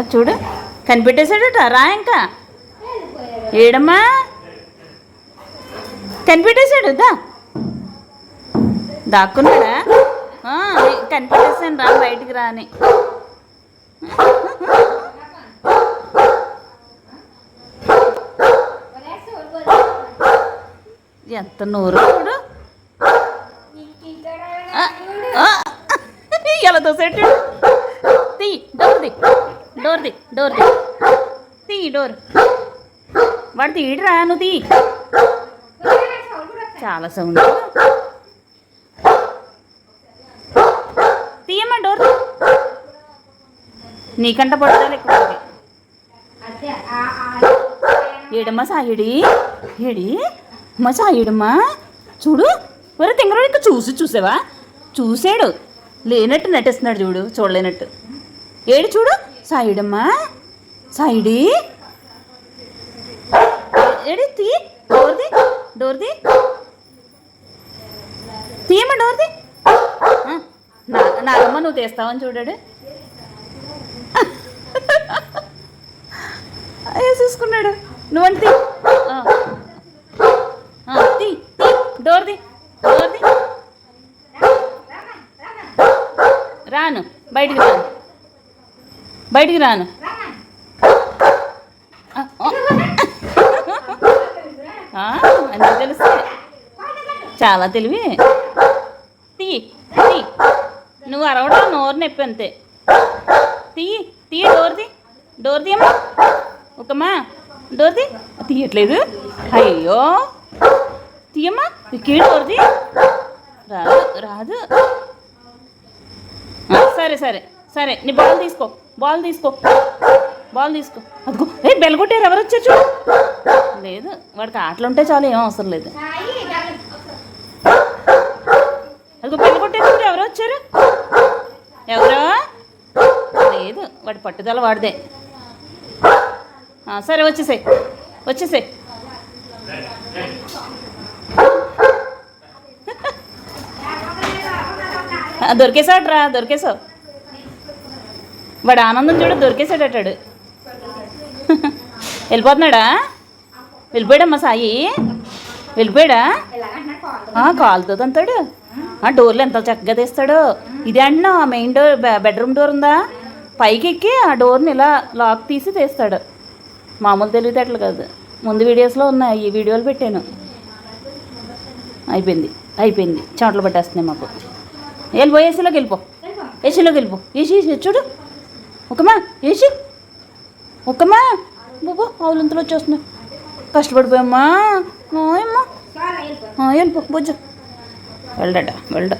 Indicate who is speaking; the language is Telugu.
Speaker 1: చూడు. కనిపెట్టేశాడట రా ఇంకా. ఏడమ్మా? కనిపెట్టేశాడు దా. దాక్కున్నాడా? కనిపెట్టేశాను రా బయటికి రా అని. ఎంత నోరు చూడు. ఆ, ఆ, ఎలా దోసేటాడు తీ డోర్ తీ డోర్ తీ డోర్. వాడు తీయడరా నువ్వు తీ. చాలా సౌండ్. తీయమ్మా డోర్. నీకంట పడుతుంది ఎక్కువ ఏడమ్మా సాయుడి ఏడి? మా సాయుడమ్మా చూడు ఒరే తింగరాడు ఇంకా చూసి చూసావా? చూసాడు. లేనట్టు నటిస్తున్నాడు చూడు చూడలేనట్టు. ఏడు చూడు. సైడమ్మా? సైడి? ఎడి తీ? డోర్ది? డోర్ది? తీయమ్మ డోర్ది. నా నాగమ్మ నువ్వు తీస్తావని చూడాడు. వేసేసుకున్నాడు నువ్వంటే తీ. డోర్ది డోర్ది. రాను. బయటికి రాను. బయటికి రాను. ఆ, అన్నీ తెలుసు చాలా తెలివి. తీ తీ. నువ్వు అరవడం నోరు నొప్పి అంతే. తీ తీ డోర్ది డోర్ తీయమ్మా ఒకమ్మా డోర్ తీయట్లేదు. అయ్యో. తీయమ్మా ఇంకే డోర్ది రాదు రాదు. సరే సరే. సరే నీ బాల్ తీసుకో బాల్ తీసుకో. బాల్ తీసుకో. అదిగో ఏ బెల్ కొట్టారు ఎవరు వచ్చారు చూడు. లేదు వాడికి ఆటలు ఉంటే చాలు ఏం అవసరం లేదు. అదిగో బెల్ చూడు ఎవరు వచ్చారు? ఎవరో? లేదు వాడి పట్టుదల వాడిదే. సరే వచ్చేసాయి వచ్చేసాయి. దొరికేసాడు రా దొరికేసావు వాడు ఆనందం చూడ దొరికేసాడటాడు వెళ్ళిపోతున్నాడా? వెళ్ళిపోయాడమ్మా సాయి. వెళ్ళిపోయాడా? కాలుతో తంతాడు. ఆ డోర్లు ఎంత చక్కగా తీస్తాడో. ఇదే అన్నా మెయిన్ డోర్ బెడ్రూమ్ డోర్ ఉందా? పైకి ఎక్కి ఆ డోర్ని ఇలా లాక్ తీసి తీస్తాడు. మామూలు తెలివితేటలు కాదు. ముందు వీడియోస్లో ఉన్నాయి ఈ వీడియోలు పెట్టాను. అయిపోయింది అయిపోయింది. చెమటలు పట్టేస్తున్నాయి మాకు. వెళ్ళిపో ఏసీలోకి వెళ్ళిపో. ఏసీలోకి వెళ్ళిపో. ఏసీ చూడు. ఒకమా ఏసీ? ఒకమా బాబు ఆవులంతలో వచ్చేస్తున్నాయి. కష్టపడిపోయమ్మా. నాయమ్మా వెళ్ళిపో బుజ్జు. వెళ్ళడా? వెళ్ళడా.